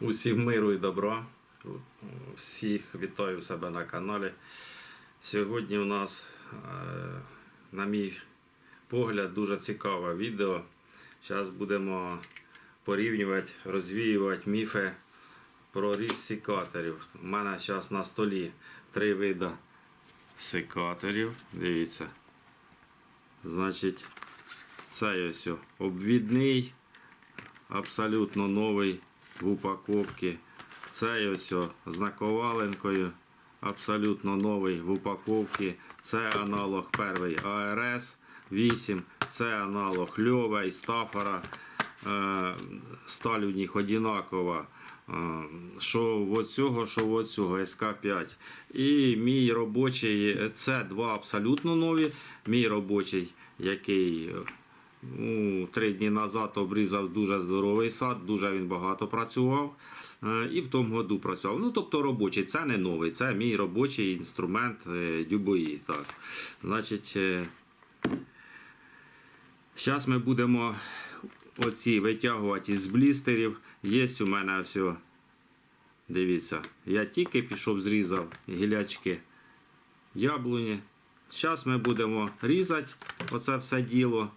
Усім миру і добра. Всіх вітаю себе на каналі. Сьогодні у нас, е, на мій погляд, дуже цікаве відео. Зараз будемо порівнювати, розвіювати міфи про ріст секаторів. У мене зараз на столі три види секаторів. Дивіться. Значить, це ось обвідний, абсолютно новий в упаковці. Цей ось з абсолютно новий в упаковці. Це аналог перший АРС 8, це аналог Льова і Стафара. Е, Сталь у них одинакова. Е, Що в оцього, що в оцього СК5. І мій робочий, це два абсолютно нові. Мій робочий, який е, ну, три дні назад обрізав дуже здоровий сад, дуже він багато працював. Е, І в тому году працював. Ну, тобто робочий, це не новий, це мій робочий інструмент е, дюбої. Так. Значить, зараз ми будемо оці витягувати із блістерів. Є у мене все. Дивіться, я тільки пішов, зрізав гілячки яблуні. Зараз ми будемо різати оце все діло.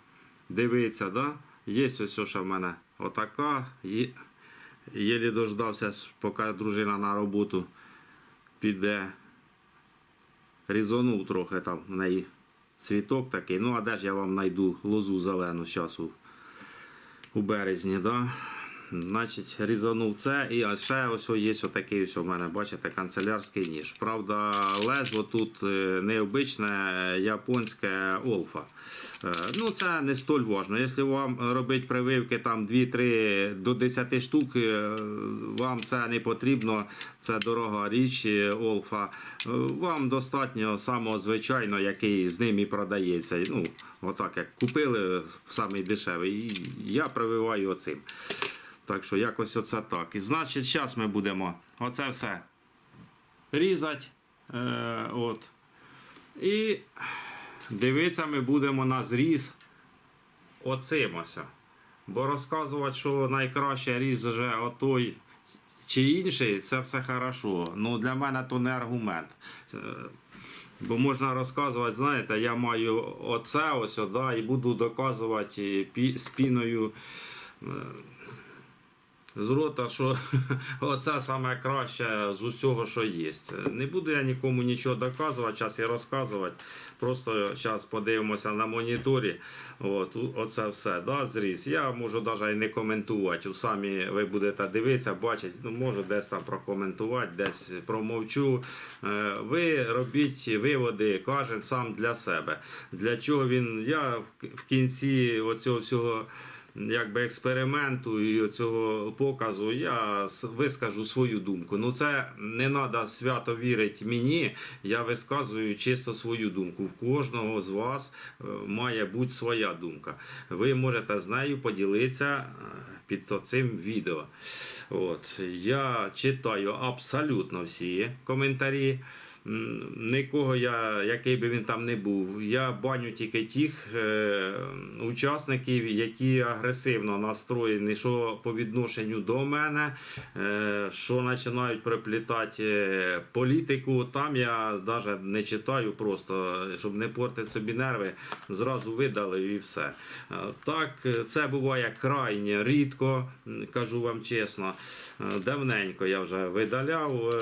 Дивіться, да? Є ось що в мене отака. Є- Єлі дождався, поки дружина на роботу піде. Різонув трохи там в неї цвіток такий. Ну, а де ж я вам знайду лозу зелену зараз у, у березні, да? Значить, різанув це. І ще ось є отакий ось у мене, бачите, канцелярський ніж. Правда, лезво тут е, необичне японське олфа. Е, Ну, це не столь важно. Якщо вам робити прививки там 2-3 до 10 штук, е, вам це не потрібно. Це дорога річ олфа. Вам достатньо самого звичайного, який з ним і продається. Ну, отак як купили самий дешевий. Я прививаю оцим. Так що якось оце так. І значить, зараз ми будемо оце все різати. Е, от. І дивитися ми будемо на зріз оцим. Бо розказувати, що найкраще різ вже отой чи інший, це все хорошо. Ну для мене то не аргумент. Е, Бо можна розказувати, знаєте, я маю оце ось, да, і буду доказувати пі- з рота, що оце саме краще з усього, що є. Не буду я нікому нічого доказувати, зараз і розказувати. Просто зараз подивимося на моніторі. От, оце все, да, зріз. Я можу навіть і не коментувати. Самі ви будете дивитися, бачити, ну, можу десь там прокоментувати, десь промовчу. Е, Ви робіть виводи, кожен сам для себе. Для чого він. Я в кінці оцього всього якби експерименту і цього показу я вискажу свою думку. Ну це не треба свято вірити мені. Я висказую чисто свою думку. В кожного з вас е, має бути своя думка. Ви можете з нею поділитися е, під цим відео. От я читаю абсолютно всі коментарі. Нікого я, який би він там не був, я баню тільки тих е, учасників, які агресивно настроєні, що по відношенню до мене, е, що починають приплітати е, політику. Там я навіть не читаю просто, щоб не портити собі нерви, зразу видали і все. Е, Так, це буває крайне рідко, кажу вам чесно. Е, Давненько я вже видаляв,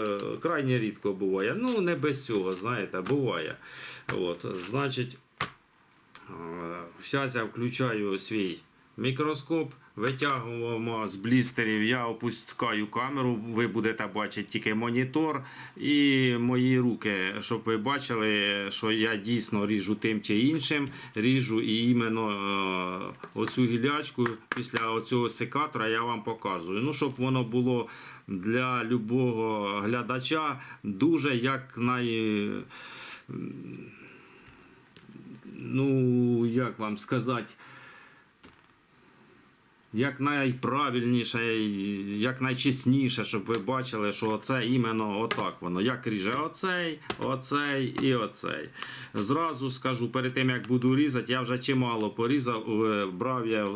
крайне рідко буває. Ну, не без цього, знаєте, буває. От, значить, зараз я включаю свій мікроскоп, витягуємо з блістерів, я опускаю камеру, ви будете бачити тільки монітор і мої руки, щоб ви бачили, що я дійсно ріжу тим чи іншим, ріжу і іменно е, оцю гілячку після оцього секатора я вам показую. Ну, щоб воно було для любого глядача дуже як най ну, як вам сказати, як найправильніше, як найчесніше, щоб ви бачили, що це іменно отак воно. Як ріже оцей, оцей і оцей. Зразу скажу, перед тим як буду різати, я вже чимало порізав, е, брав я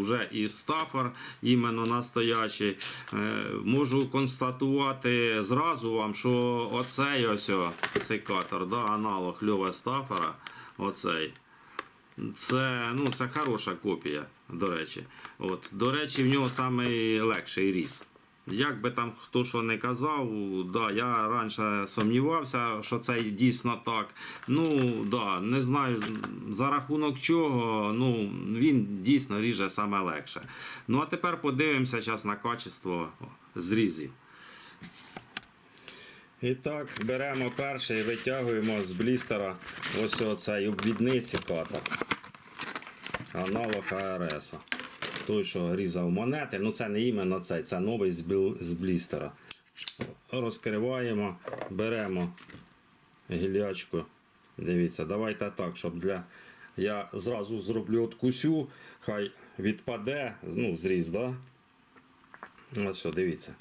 вже і стафор, іменно настоячий. Е, Можу констатувати зразу вам, що оцей ось секатор, да, аналог льова стафора, оцей. Це, ну, це хороша копія, до речі. От, до речі, в нього найлегший різ. Як би там хто що не казав, да, я раніше сумнівався, що це дійсно так. Ну, да, не знаю за рахунок чого, ну, він дійсно ріже саме легше. Ну а тепер подивимося зараз на качество зрізів. І так, беремо перший, витягуємо з блістера ось оцей обвідний секатор. Аналог АРС. Той, що різав монети, ну це не іменно цей, це новий з, блістера. Розкриваємо, беремо гілячку. Дивіться, давайте так, щоб для. Я зразу зроблю откусю, хай відпаде, ну, зріз, да? Ось що, дивіться.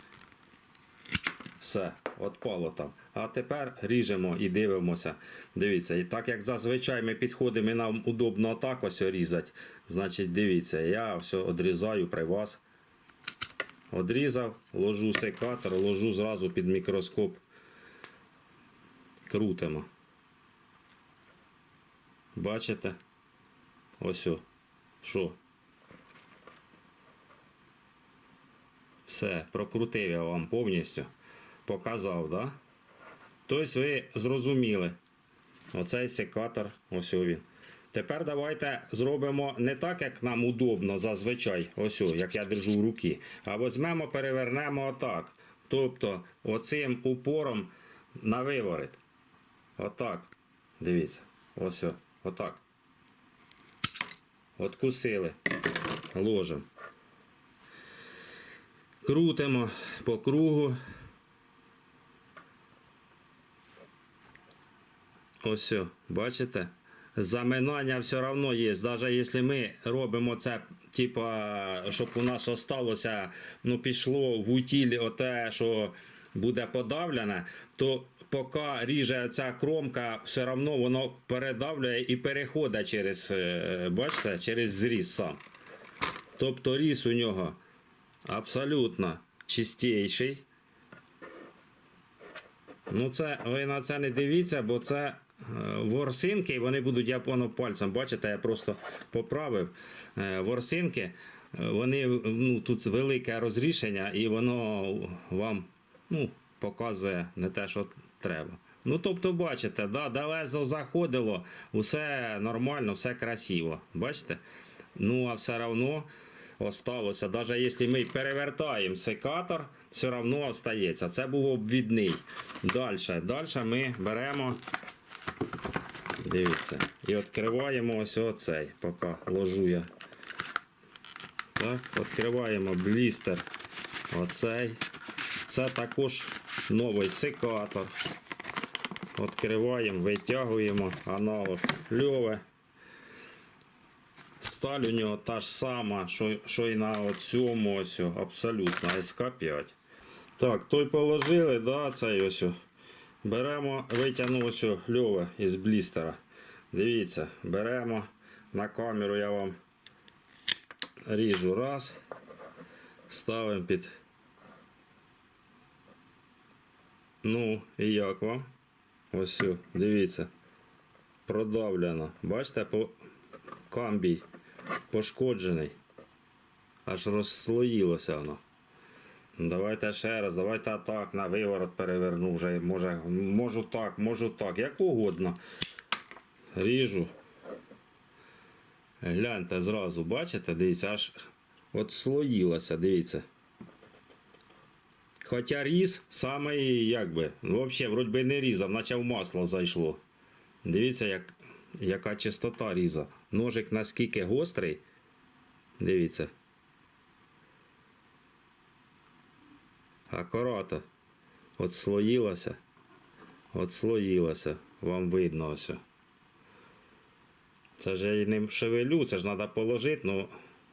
Все, отпало там. А тепер ріжемо і дивимося. Дивіться, і так як зазвичай ми підходимо і нам удобно так ось різати. Значить, дивіться, я все одрізаю при вас. Одрізав, ложу секатор, ложу зразу під мікроскоп. Крутимо. Бачите? Ось. о. Що? Все, прокрутив я вам повністю. Показав, да? Тобто ви зрозуміли. Оцей секатор, ось він. Тепер давайте зробимо не так, як нам удобно зазвичай, ось, о, як я держу в руки, а візьмемо, перевернемо отак. Тобто оцим упором на виворит. Отак. Дивіться. Ось, отак. Откусили. Ложимо. Крутимо по кругу. Ось, бачите? Заминання все одно є. Навіть якщо ми робимо це, типа, щоб у нас осталося, ну, пішло в утіль оте, що буде подавлене, то поки ріже ця кромка, все одно воно передавлює і переходить через, е, бачите, через зріз сам. Тобто різ у нього абсолютно чистіший. Ну, це ви на це не дивіться, бо це ворсинки, і вони будуть японо пальцем. Бачите, я просто поправив. Е, Ворсинки, е, вони ну, тут велике розрішення, і воно вам ну, показує не те, що треба. Ну, тобто, бачите, да, де лезо заходило, усе нормально, все красиво. Бачите? Ну, а все одно осталося. Навіть якщо ми перевертаємо секатор, все одно остається. Це був обвідний. Далі. Далі ми беремо. Дивіться. І відкриваємо ось оцей, поки ложу я. Так, відкриваємо блістер. Оцей. Це також новий секатор. Відкриваємо, витягуємо аналог льове. Сталь у нього та ж сама, що, що і на цьому ось, абсолютно СК5. Так, той положили, да, цей ось. Беремо, витягну ось льове із блістера. Дивіться, беремо на камеру я вам ріжу раз. Ставимо під. Ну, і як вам? Ось, дивіться. Продавлено. Бачите, по камбій пошкоджений. Аж розслоїлося воно. Давайте ще раз, давайте так, на виворот переверну вже. Може, можу так, можу так, як угодно. Ріжу. Гляньте зразу, бачите, дивіться, аж от слоїлося, дивіться. Хоча різ самий, як би, ну, взагалі, вроді би не різав, наче в масло зайшло. Дивіться, як, яка чистота різа. Ножик наскільки гострий. Дивіться. Акуратно. Отслоїлося. Отслоїлося. Вам видно ось. Це ж я не шевелю, це ж треба положити, ну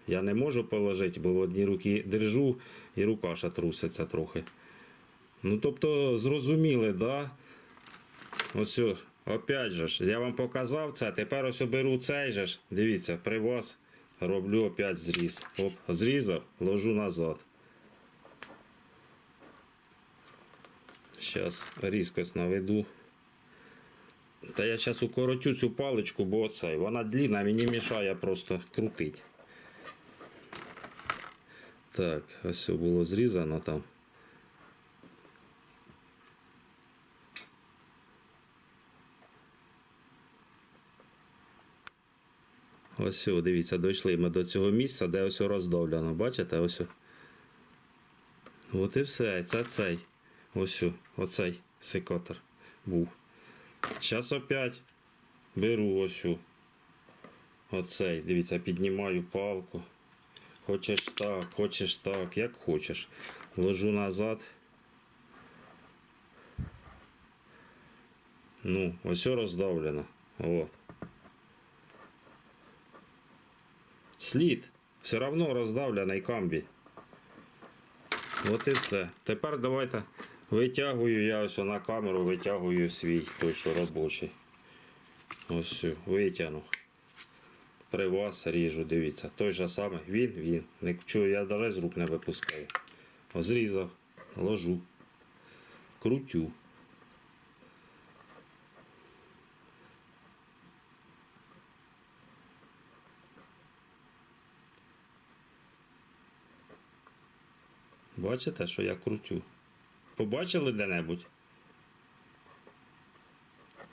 Я не можу положити, бо в одній руки держу і рука ще труситься трохи. Ну, тобто, зрозуміли, да? Ось, опять же ж, я вам показав це, тепер ось беру цей же ж. Дивіться, при вас роблю опять зріз. Оп, зрізав, ложу назад. Зараз різкость наведу. Та я зараз укоротю цю паличку, бо оцей. Вона длінна, мені мішає просто крутить. Так, ось все було зрізано там. Ось, дивіться, дійшли ми до цього місця, де ось роздовлено. Бачите, ось. От і все. Це цей. Ось оцей секатор був. Зараз опять беру ось. Оцей. Дивіться, піднімаю палку. Хочеш так, хочеш так, як хочеш. Ложу назад. Ну, ось роздавлено. О. Слід. Все одно роздавлений камбій. От і все. Тепер давайте витягую я ось на камеру, витягую свій той, що робочий. Ось сю, витягну. При вас ріжу, дивіться. Той же самий. Він, він. Не чую, я навіть з рук не випускаю. Зрізав, ложу, крутю. Бачите, що я крутю? Побачили де-небудь?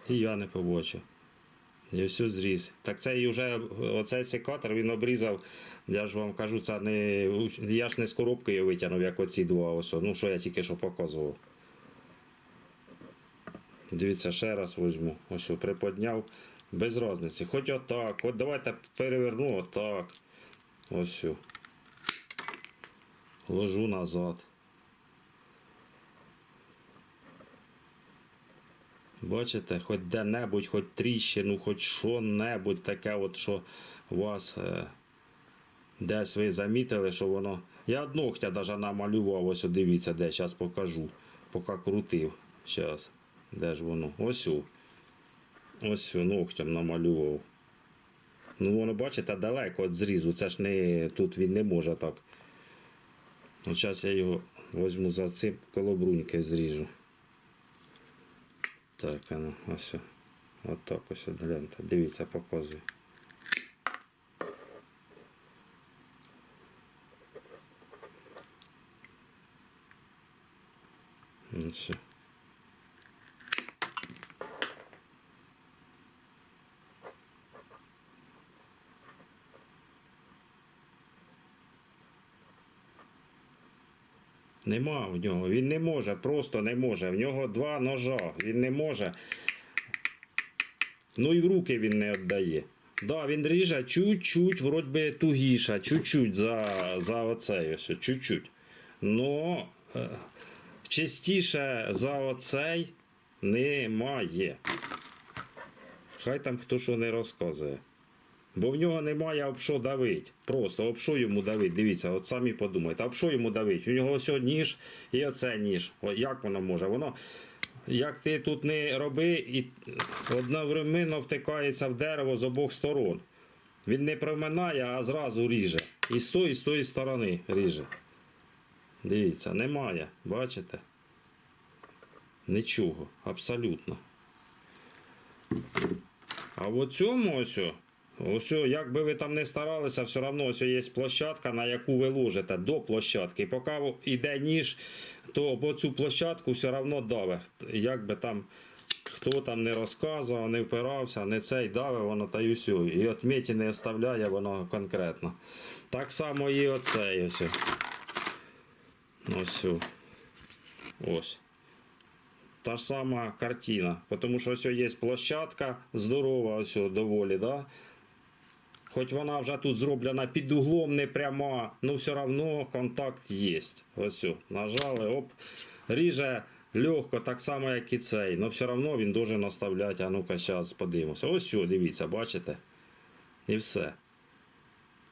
І я не побачив. І все зріз. Так це і вже оцей секатор він обрізав. Я ж вам кажу, це не. Я ж не з коробки його витягнув, як оці два ось. Ну, що я тільки що показував. Дивіться, ще раз візьму. Ось що, приподняв. Без різниці. Хоч отак. От давайте переверну отак. Ось. Ложу назад. Бачите, хоч де-небудь, хоч тріщину, хоч що-небудь таке, от, що вас е, десь ви замітили, що воно. Я ногтя навіть намалював, ось дивіться, де зараз покажу. Поки крутив. Зараз. Де ж воно? Ось. о. Ось о, ногтем намалював. Ну воно, бачите, далеко від зрізу. Це ж не тут він не може так. От зараз я його возьму за цим колобруньки зріжу. Так, ну, ось. Ось так ось гляньте. Дивіться, показую. Ось. Нема в нього. Він не може, просто не може. В нього два ножа. Він не може. Ну і в руки він не віддає. Да, він ріже чуть-чуть, вроді би тугіше, чуть-чуть за, за ось, чуть-чуть. Но е, частіше за оцей немає. Хай там хто що не розказує. Бо в нього немає об що давить. Просто об що йому давить. Дивіться, от самі подумайте, об що йому давить. У нього ось ніж і оце ніж. О, як воно може? Воно, як ти тут не роби, і одновременно втикається в дерево з обох сторон. Він не проминає, а зразу ріже. І з тої, і з тої сторони ріже. Дивіться, немає. Бачите? Нічого, абсолютно. А в цьому ось, ось, як би ви там не старалися, все одно ось є площадка, на яку ви ложите до площадки. Поки йде ніж, то об цю площадку все одно даве. Як би там хто там не розказував, не впирався, не цей даве, воно та й усю. І отметі не оставляє воно конкретно. Так само і оцей ось. Ось. Ось. Та ж сама картина. Тому що ось є площадка здорова, ось доволі, да? Хоч вона вже тут зроблена під углом не пряма, ну все одно контакт є. Ось, нажали, оп, ріже легко, так само, як і цей. але все одно він дуже наставляти. А ну-ка, зараз подивимося. Ось що, дивіться, бачите? І все.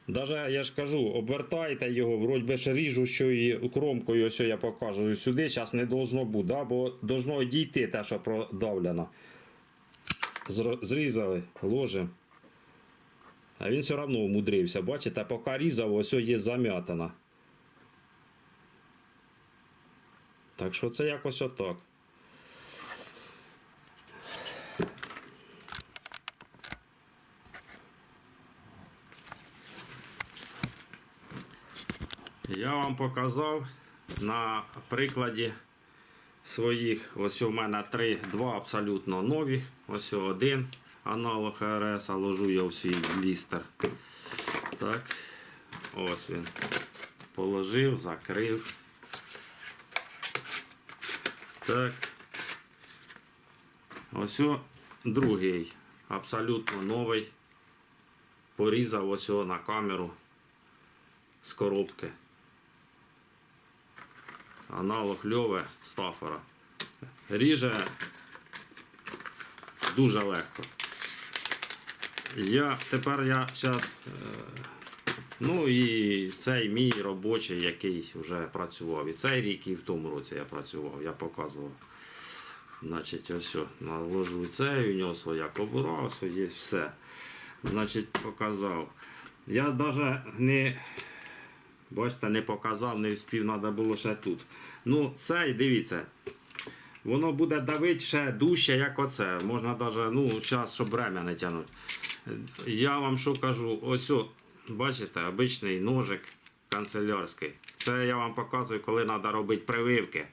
Даже я ж кажу, обвертайте його, вроді би ж ріжу, що і кромкою, ось я покажу. Сюди зараз не должно бути, да? бо должно дійти те, що продавлено. Зрізали, ложимо. А він все одно умудрився. Бачите, поки різав, ось є зам'ятина. Так що це якось отак. Я вам показав на прикладі своїх. Ось у мене три, два абсолютно нові. Ось один аналог РС, а ложу я в свій блістер. Так. Ось він. Положив, закрив. Так. Ось другий. Абсолютно новий. Порізав ось о на камеру з коробки. Аналог льове стафора. Ріже дуже легко. Я, тепер я зараз. Ну і цей мій робочий, який вже працював. І цей рік, і в тому році я працював, я показував. Значить, ось що, наложу цей, у нього своя кобура, ось є все. Значить, показав. Я навіть не, бачите, не показав, не вспів, треба було ще тут. Ну, цей, дивіться, воно буде давити ще дужче, як оце. Можна навіть, ну, час, щоб время не тягнути. Я вам що кажу, ось, о, бачите, обичний ножик канцелярський. Це я вам показую, коли треба робити прививки.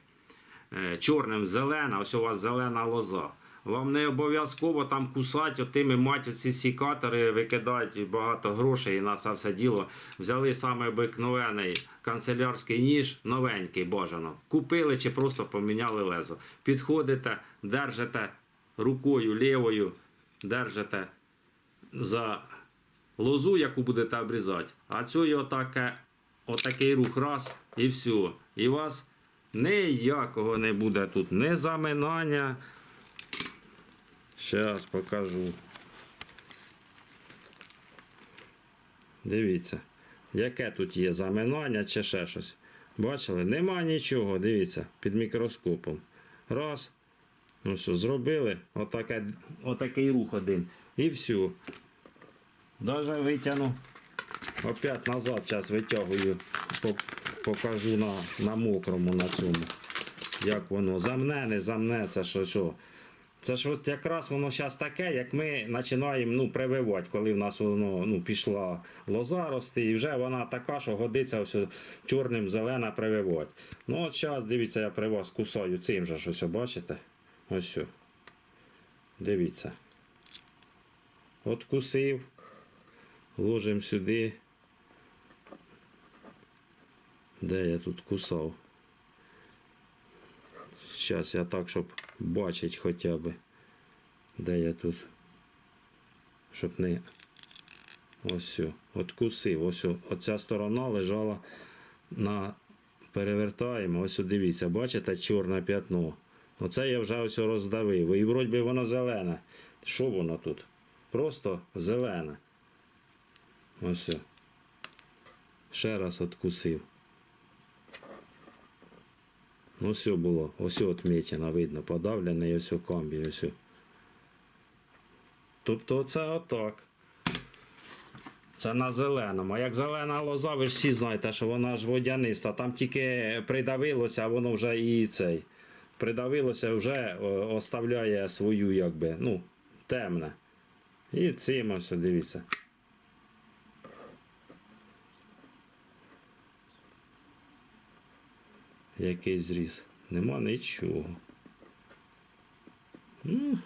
Е, Чорним зелена, ось у вас зелена лоза. Вам не обов'язково там кусати, отими мать оці сікатори, викидають багато грошей і на це все діло. Взяли саме обикновений канцелярський ніж, новенький бажано. Купили чи просто поміняли лезо. Підходите, держите рукою лівою, держите за лозу, яку будете обрізати, а цю отаке, отакий рух раз і все. І у вас ніякого не буде тут, не заминання. Зараз покажу. Дивіться, яке тут є заминання чи ще щось. Бачили? Нема нічого, дивіться, під мікроскопом. Раз. Ну все, зробили. Отаке, отакий рух один. І все. Даже витягну. Опять назад зараз витягую, покажу на, на мокрому на цьому. Як воно. Замне, не замне, це що що. Це ж от якраз воно зараз таке, як ми починаємо ну, прививати, коли в нас воно ну, пішла лоза рости, і вже вона така, що годиться ось чорним зелена прививати. Ну от зараз, дивіться, я при вас кусаю цим же ось, бачите? Ось. Дивіться. От кусив. Ложимо сюди. Де я тут кусав? Зараз я так, щоб бачити хоча б. Де я тут. Щоб не. Ось. о. От. Ось. Оця сторона лежала на. Перевертаємо. Ось дивіться, бачите чорне п'ятно. Оце я вже ось роздавив. І вроді воно зелене. Що воно тут? Просто зелене. Ось. Ще раз откусив. Ну, все було. Ось отмічено, видно, подавлений ось у комбі. Ось. Тобто це отак. Це на зеленому. А як зелена лоза, ви ж всі знаєте, що вона ж водяниста. Там тільки придавилося, а воно вже і цей. Придавилося, вже оставляє свою, якби, ну, темне. І цим ось, дивіться. Який зріз? Нема нічого. Ну,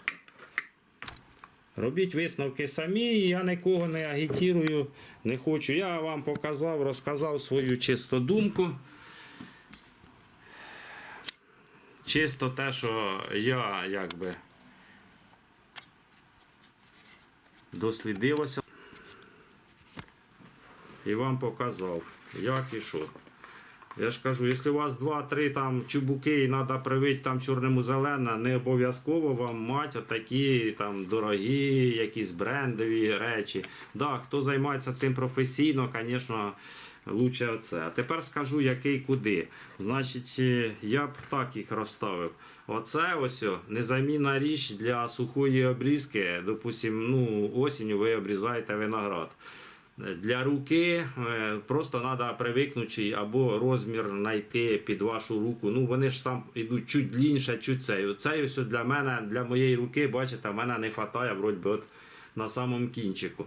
робіть висновки самі, я нікого не агітірую, не хочу. Я вам показав, розказав свою чисто думку. Чисто те, що я якби дослідився і вам показав, як і що. Я ж кажу, якщо у вас 2-3 там чубуки і треба привити там чорному зелене, не обов'язково вам мати отакі там дорогі, якісь брендові речі. Да, хто займається цим професійно, звісно, лучше оце. А тепер скажу, який куди. Значить, е, я б так їх розставив. Оце ось незамінна річ для сухої обрізки. Допустим, ну, осінню ви обрізаєте виноград. Для руки е, просто треба привикнути або розмір знайти під вашу руку. Ну вони ж там йдуть чуть длінше, чуть цей. Цей ось для мене, для моєї руки, бачите, в мене не вистачає вроді от на самому кінчику.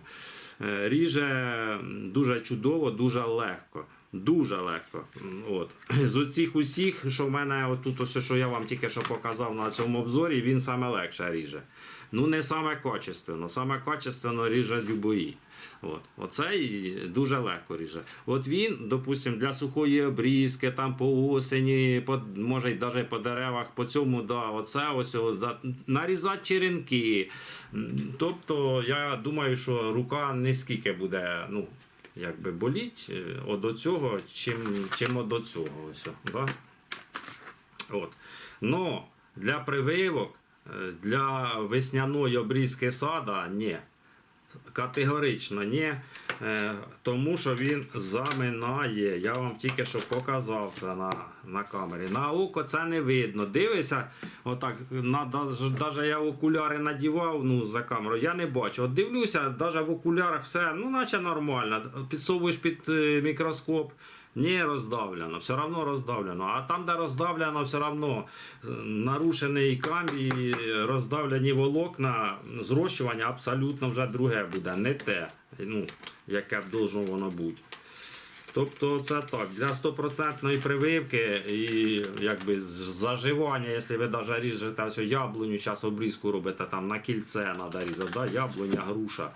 Е, Ріже дуже чудово, дуже легко. Дуже легко. От. З оцих усіх, що в мене отут, ось, що я вам тільки що показав на цьому обзорі, він саме легше ріже. Ну, не саме качественно, саме качественно ріже любої. От. Оцей дуже легко ріже. От він, допустимо, для сухої обрізки, там по осені, по, може й навіть по деревах, по цьому, да, оце ось, да, нарізати черенки. Тобто, я думаю, що рука не скільки буде, ну, якби боліть е, от цього, чим, чим до цього. Ось, да? От. Но для прививок, е, для весняної обрізки сада ні. Категорично ні. Е, тому що він заминає. Я вам тільки що показав це на, на камері. На око це не видно. Дивися, отак, на, навіть я окуляри надівав ну, за камеру, я не бачу. От дивлюся, навіть в окулярах все, ну, наче нормально. Підсовуєш під е, мікроскоп. Ні, роздавлено, все одно роздавлено. А там, де роздавлено, все одно е, нарушений камінь, роздавлені волокна, зрощування абсолютно вже друге буде, не те, ну, яке б должно воно бути. Тобто це так, для стопроцентної прививки і якби заживання, якщо ви навіть ріжете ось яблуню, зараз обрізку робите там на кільце треба різати, да? яблуня, груша.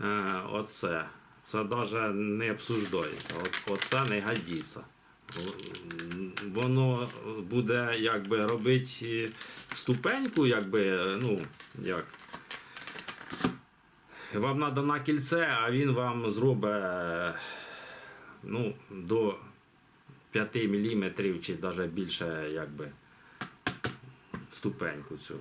Е, оце. Це навіть не обсуждається. От, оце не годиться. Воно буде якби робити ступеньку, якби, ну, як. Вам треба на кільце, а він вам зробить ну, до 5 мм чи навіть більше якби, ступеньку цю.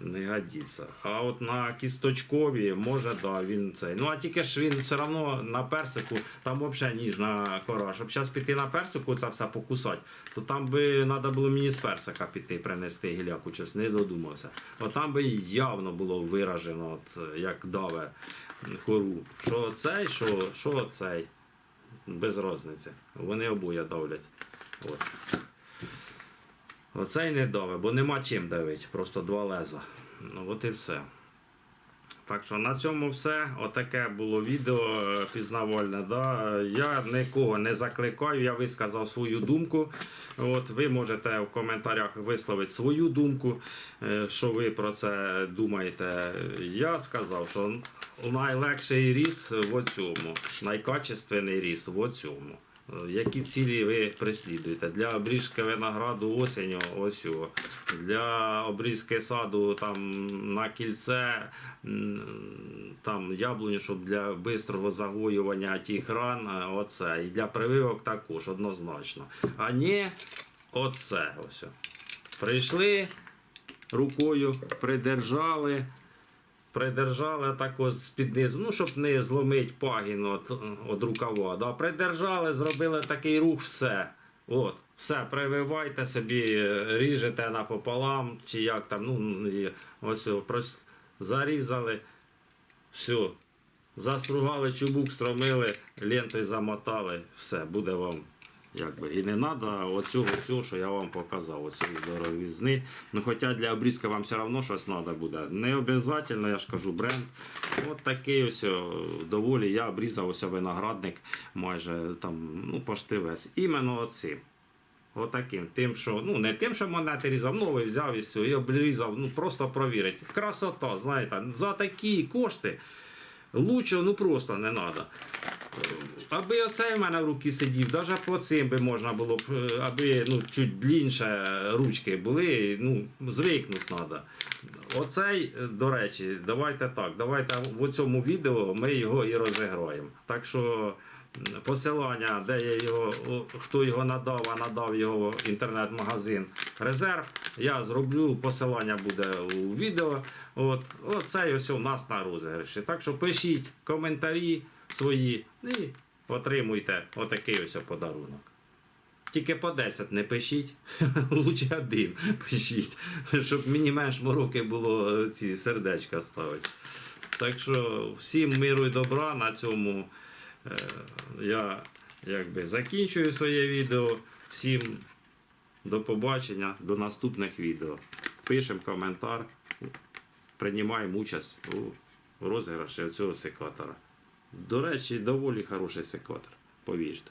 Не годиться. А от на кісточкові може, да, він цей. Ну а тільки ж він все одно на персику, там взагалі ніжна кора. Щоб зараз піти на персику це все покусати, то там би треба було мені з персика піти принести гіляку, щось не додумався. От там би явно було виражено, от, як даве кору. Що цей, що, що цей. Без різниці. Вони обоє давлять. От. Оцей не даве, бо нема чим давити, просто два леза. Ну от і все. Так що на цьому все. Отаке було відео е, пізнавальне. Да? Я нікого не закликаю, я висказав свою думку. От, ви можете в коментарях висловити свою думку, е, що ви про це думаєте. Я сказав, що найлегший ріс в цьому, найкачественний ріс в цьому. Е, Які цілі ви преслідуєте? Для обрізки винограду осінню, ось його. Для обрізки саду там на кільце, там яблуню, щоб для швидкого загоювання тих ран, е, оце. І для прививок також однозначно. А не оце ось. Прийшли рукою, придержали. Придержали так ось з-під низу, ну, щоб не зломити пагін от, от рукава. Да? Придержали, зробили такий рух, все. От, все, прививайте собі, ріжете напополам, чи як там, ну, ось прос- зарізали, все. Застругали чубук, стромили, лентою замотали, все, буде вам. Якби. І не треба оцього всього, що я вам показав, оцієї дороговізни. Ну, хоча для обрізки вам все одно щось треба буде. Не обов'язково, я ж кажу, бренд. От такий ось доволі. Я обрізав ось виноградник майже там, ну, пошти весь. Іменно оцим. Отаким. Тим, що, ну, не тим, що монети різав, новий взяв і все, і обрізав, ну просто провірити. Красота, знаєте, за такі кошти. Лучше ну просто не треба. Аби оцей в мене в руки сидів, навіть по цим би можна було б, е, аби ну, чуть длінше ручки були, ну, звикнути треба. Оцей, е, до речі, давайте так, давайте в цьому відео ми його і розіграємо. Так що посилання, де я його, хто його надав, а надав його інтернет-магазин Резерв. Я зроблю, посилання буде у відео. От, оце і ось у нас на розіграші. Так що пишіть коментарі свої і отримуйте отакий ось подарунок. Тільки по 10 не пишіть, лучше один пишіть, щоб мені менш мороки було е, ці сердечка ставити. Так що всім миру і добра на цьому е, я якби закінчую своє відео. Всім до побачення, до наступних відео. Пишемо коментар, приймаємо участь у розіграші цього секатора. До речі, доволі хороший секватор, повірте.